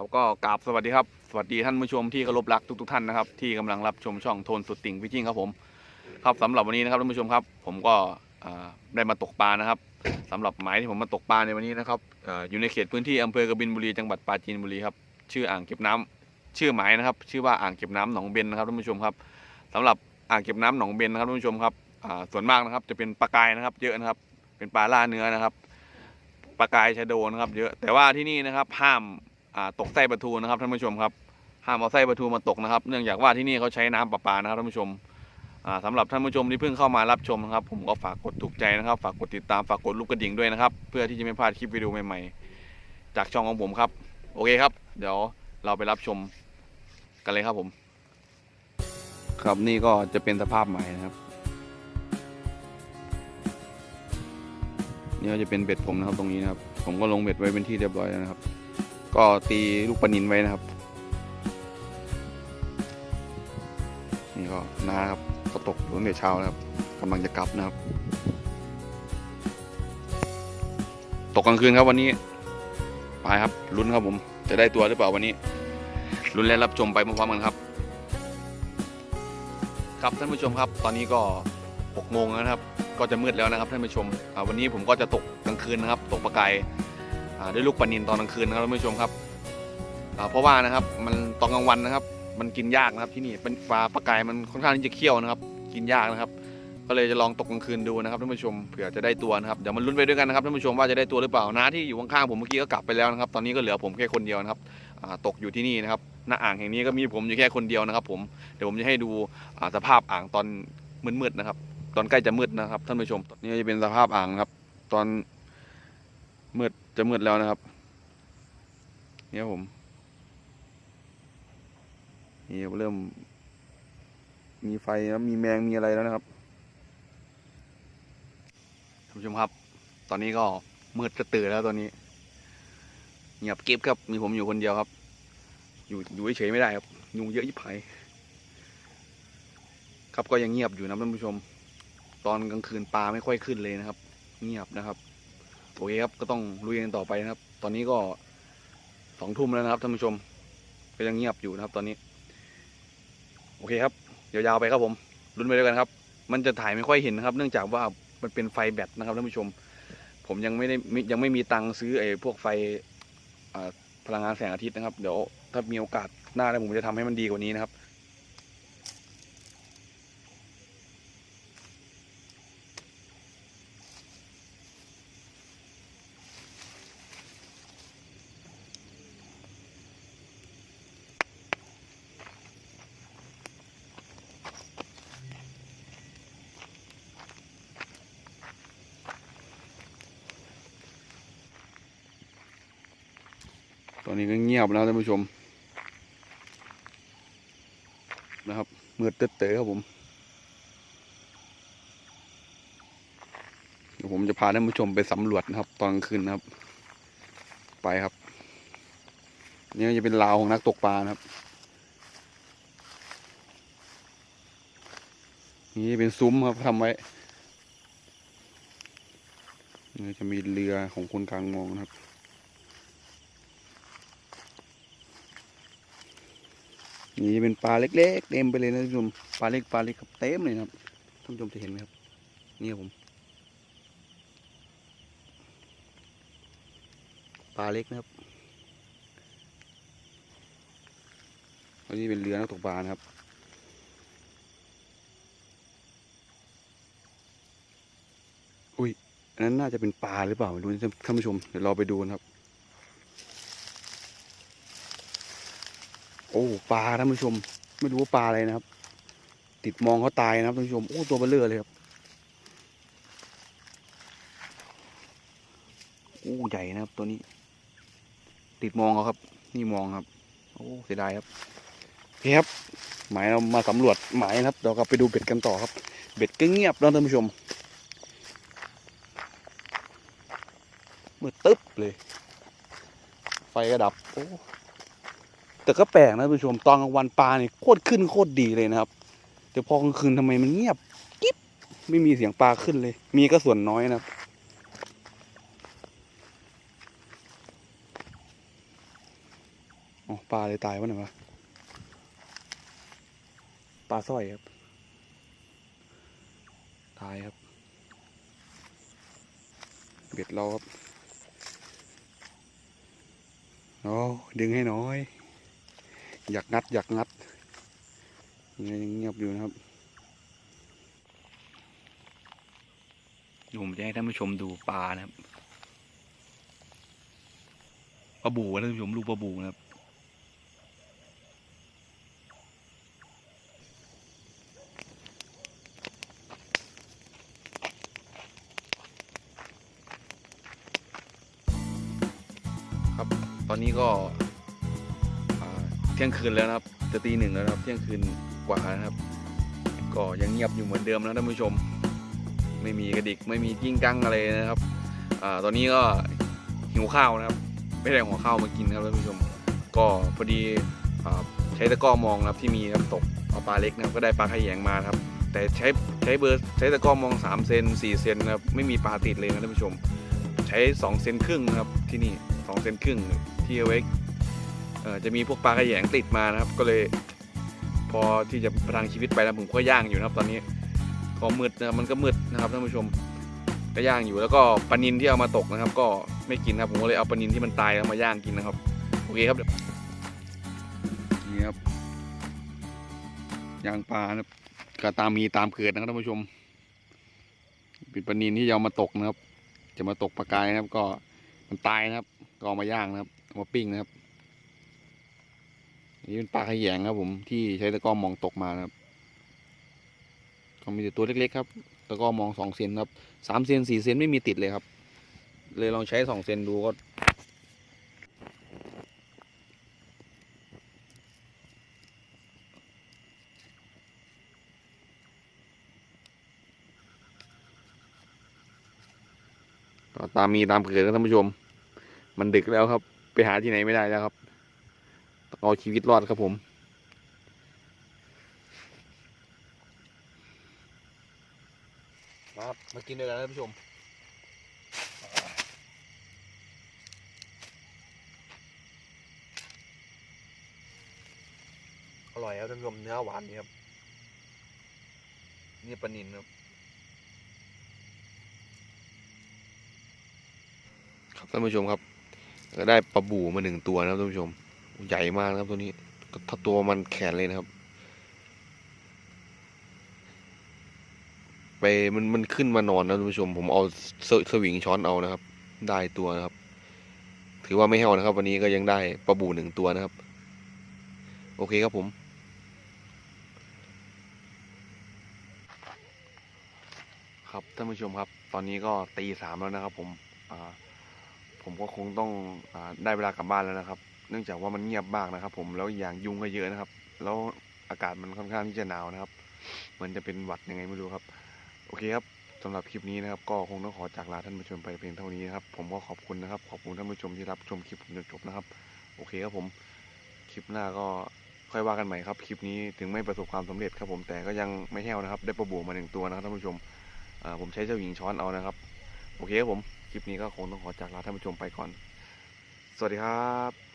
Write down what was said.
ครับก็กราบสวัสดีครับ สวัสดีท่านผู้ชมที่เคารพรักทุกๆท่านนะครับที่กำลังรับชมช่องโทนสุดติ่งพี่จิ้งครับผม ครับสำหรับวันนี้นะครับท่านผู้ชมครับ ผมก็ได้มาตกปลานะครับสำหรับหมายที่ผมมาตกปลาในวันนี้นะครับออยู่ในเขตพื้นที่อำเภอกบินบุรีจังหวัดปราจีนบุรีครับชื่ออ่างเก็บน้ำชื่อหมายนะครับ ชื่อว่าอ่างเก็บน้ำหนองเบนนะครับท่านผู้ชมครับสำหรับอ่างเก็บน้ำหนองเบนนะครับท่านผู้ชมครับส่วนมากนะครับจะเป็นปลากายนะครับ เยอะนะครับ เป็นปลาล่าเนื้อนะครับปลากายชะโดนะครับ เยอะแต่ว่าที่นี่นะครับห้าม ตกไส้ปลาทูนะครับท่านผู้ชมครับห้ามเอาไส้ปลาทูมาตกนะครับ เนื่องจากว่าที่นี่เขาใช้น้ำประปานะครับท่านผู้ชมอ่าสำหรับท่านผู้ชมที่เพิ่งเข้ามารับชมนะครับ ผมก็ฝากกดถูกใจนะครับ ฝากกดติดตามฝากกดลูกกระดิ่งด้วยนะครับ เพื่อที่จะไม่พลาดคลิปวิดีโอใหม่ๆ จากช่องของผมครับ โอเคครับ เดี๋ยวเราไปรับชมกันเลยครับผม ครับนี่ก็จะเป็นสภาพใหม่นะครับนี่ก็จะเป็นเบ็ดผมนะครับตรงนี้นะครับ ผมก็ลงเบ็ดไว้เป็นที่เรียบร้อยแล้วนะครับ ก็ตีลูกปนินไว้นะครับ นี่ก็นะครับก็ตกอยู่ตั้งแต่เช้านะครับกำลังจะกลับนะครับ ตกกลางคืนครับวันนี้ไปครับลุ้นครับผม จะได้ตัวหรือเปล่าวันนี้ลุ้นและรับชมไปพร้อมๆกันครับ ครับท่านผู้ชมครับ ตอนนี้ก็6โมงแล้วนะครับ ก็จะมืดแล้วนะครับท่านผู้ชมวันนี้ผมก็จะตกกลางคืนนะครับ ตกปลากาย ด้วยลูกปลานินตอนกลางคืนนะครับท่านผู้ชมครับเพราะว่านะครับมันตอนกลางวันนะครับ มันกินยากนะครับที่นี่เป็นปลาปลากายมันค่อนข้างที่จะเคี่ยวนะครับ กินยากนะครับ ก็เลยจะลองตกกลางคืนดูนะครับท่านผู้ชมเผื่อจะได้ตัวนะครับเดี๋ยวมันลุ้นไปด้วยกันนะครับท่านผู้ชมว่าจะได้ตัวหรือเปล่าน้าที่อยู่ข้างๆผมเมื่อกี้ก็กลับไปแล้วนะครับ ตอนนี้ก็เหลือผมแค่คนเดียวนะครับตกอยู่ที่นี่นะครับหน้าอ่างแห่งนี้ก็มีผมอยู่แค่คนเดียวนะครับ ผมเดี๋ยวผมจะให้ดูสภาพอ่างตอนมืดๆนะครับ ตอนใกล้จะมืดนะครับ ท่านผู้ชมนี่จะเป็นสภาพอ่างครับ ตอนมืดจะมืดแล้วนะครับ เนี่ยผม นี่เริ่ม มีไฟแล้วมีแมงมีอะไรแล้วนะครับท่านผู้ชมครับ ตอนนี้ก็มืดจะตื่นแล้วตอนนี้เงียบเก็บครับ มีผมอยู่คนเดียวครับ อยู่อยู่เฉยไม่ได้ครับ ยุงเยอะยิบหายครับก็ยังเงียบอยู่นะท่านผู้ชม ตอนกลางคืนปลาไม่ค่อยขึ้นเลยนะครับ เงียบนะครับ โอเคครับก็ต้องลุยกันต่อไปนะครับ ตอนนี้ก็สองทุ่มแล้วนะครับท่านผู้ชม ก็ยังเงียบอยู่นะครับ ตอนนี้ โอเคครับยาวๆไปครับผมลุ้นไปด้วยกันครับ มันจะถ่ายไม่ค่อยเห็นนะครับ เนื่องจากว่ามันเป็นไฟแบตนะครับท่านผู้ชม ผมยังไม่ได้ยังไม่มีตังค์ซื้อไอ้พวกไฟพลังงานแสงอาทิตย์นะครับ เดี๋ยวถ้ามีโอกาสหน้าแล้วผมจะทำให้มันดีกว่านี้นะครับ อนนี้ก็เงียบแล้วท่านผู้ชม นะครับมืดเต๋อครับผมเดี๋ยวผมจะพาท่านผู้ชมไปสำรวจนะครับ ตอนกลางคืนนะครับ ไปครับ นี่จะเป็นราวของนักตกปลานะครับ นี่เป็นซุ้มครับทำไว้นี่จะมีเรือของคนกลางมองนะครับ นี่จะเป็นปลาเล็กๆเต็มไปเลยนะท่านผู้ชมปลาเล็กปลาเล็กครับเต็มเลยนะครับท่านผู้ชมจะเห็นไหมครับนี่ครับผมปลาเล็กนะครับอันนี้เป็นเรือนักตกปลานะครับอุ้ยอันนั้นน่าจะเป็นปลาหรือเปล่าไม่รู้ท่านผู้ชมเดี๋ยวเราไปดูนะครับ โอ้ปลาท่านผู้ชม ไม่รู้ว่าปลาอะไรนะครับ ติดมองเขาตายนะครับท่านผู้ชมโอ้ตัวเบลเลอร์เลยครับโอ้ใหญ่นะครับตัวนี้ ติดมองเขาครับ นี่มองครับ โอ้เสียดายครับโอเคครับหมายเรามาสำรวจหมายนะครับเดี๋ยวกลับไปดูเบ็ดกันต่อครับ เบ็ดก็เงียบแล้วท่านผู้ชมมืดตึ๊บเลย ไฟก็ดับโอ้ แต่ก็แปลกนะผู้ชมตอนกลางวันปลาเนี่ยโคตรขึ้นโคตรดีเลยนะครับ แต่พอกลางคืนทำไมมันเงียบกิ๊บไม่มีเสียงปลาขึ้นเลย มีก็ส่วนน้อยนะครับอ๋อปลาเลยตายวะเนี่ยวะปลาสร้อยครับ ตายครับ เบ็ดเราครับ โอ้ดึงให้น้อย อยากงัด อยากงัดยังเงียบอยู่นะครับผมจะให้ท่านผู้ชมดูปลานะครับปลาบูนะท่านผู้ชมลูกปลาบูนะครับครับ ตอนนี้ก็ ที่ยงคืนแล้วนะครับ จะตีหนึ่งแล้วนะครับเที่ยงคืนกว่านะครับ ก็ยังเงียบอยู่เหมือนเดิมนะท่านผู้ชม ไม่มีกระดิกไม่มีกิ้งกังอะไรนะครับอ่าตอนนี้ก็หิวข้าวนะครับ ไม่ได้หัวข้าวมากินครับท่านผู้ชม ก็พอดีอ่าใช้ตะกร้อมองนะครับที่มีครับตกเอาปลาเล็กนะครับก็ได้ปลาขยงมาครับ แต่ใช้ใช้เบอร์ใช้ตะกร้อมอง3เซน4เซนนะครับไม่มีปลาติดเลยนะท่านผู้ชม ใช้2เซนครึ่งนะครับที่นี่2เซนครึ่งที่เอาไว้ จะมีพวกปลากระแยงติดมานะครับ ก็เลยพอที่จะประทังชีวิตไปแล้วผมก็ย่างอยู่นะครับ ตอนนี้ก็มืดนะครับมันก็มืดนะครับท่านผู้ชมก็ย่างอยู่แล้วก็ปลานินที่เอามาตกนะครับ ก็ไม่กินครับผมก็เลยเอาปลานินที่มันตายแล้วมาย่างกินนะครับโอเคครับนี่ครับย่างปลานะครับก็ตามมีตามเกิดนะครับท่านผู้ชมเป็นปลานินที่เอามาตกนะครับ จะมาตกปลากายนะครับ ก็มันตายนะครับ ก็มาย่างนะครับมาปิ้งนะครับ นี่เป็นปลาขยงครับผมที่ใช้ตะกร้อมองตกมานะครับก็มีแต่ตัวเล็กๆครับตะกร้อมองสองเซนครับสามเซนสี่เซนไม่มีติดเลยครับ เลยลองใช้สองเซนดูก็ตามมีตามเกิดครับท่านผู้ชม มันดึกแล้วครับ ไปหาที่ไหนไม่ได้แล้วครับ เอาชีวิตรอดครับผมครับมากินด้วยกันท่านผู้ชมอร่อยครับท่านผู้ชมเนื้อหวานนี่ครับ นี่ปลานินครับครับท่านผู้ชมครับ ก็ได้ปลาบูมาหนึ่งตัวนะครับท่านผู้ชม ใหญ่มากนะครับตัวนี้ถ้าตัวมันแขนเลยนะครับ ไปมันมันขึ้นมานอนนะท่านผู้ชม ผมเอาสสวิงช้อนเอานะครับ ได้ตัวนะครับ ถือว่าไม่แห้วนะครับ วันนี้ก็ยังได้ปลาบูหนึ่งตัวนะครับ โอเคครับผมครับท่านผู้ชมครับ ตอนนี้ก็ตีสามแล้วนะครับ ผมผมก็คงต้องอได้เวลากลับบ้านแล้วนะครับ เนื่องจากว่ามันเงียบมากนะครับ ผมแล้วอย่างยุงก็เยอะนะครับ แล้วอากาศมันค่อนข้างที่จะหนาวนะครับเหมือนจะเป็นหวัดยังไงไม่รู้ครับ โอเคครับสำหรับคลิปนี้นะครับ ก็คงต้องขอจากลาท่านผู้ชมไปเพียงเท่านี้นะครับ ผมก็ขอบคุณนะครับ ขอบคุณท่านผู้ชมที่รับชมคลิปผมจนจบนะครับ โอเคครับผมคลิปหน้าก็ค่อยว่ากันใหม่ครับคลิปนี้ถึงไม่ประสบความสำเร็จครับผมแต่ก็ยังไม่แห้วนะครับ ได้ประบูมาหนึ่งตัวนะครับท่านผู้ชมผมใช้เจ้าหญิงช้อนเอานะครับ โอเคครับผมคลิปนี้ก็คงต้องขอจากลาท่านผู้ชมไปก่อน สวัสดีครับ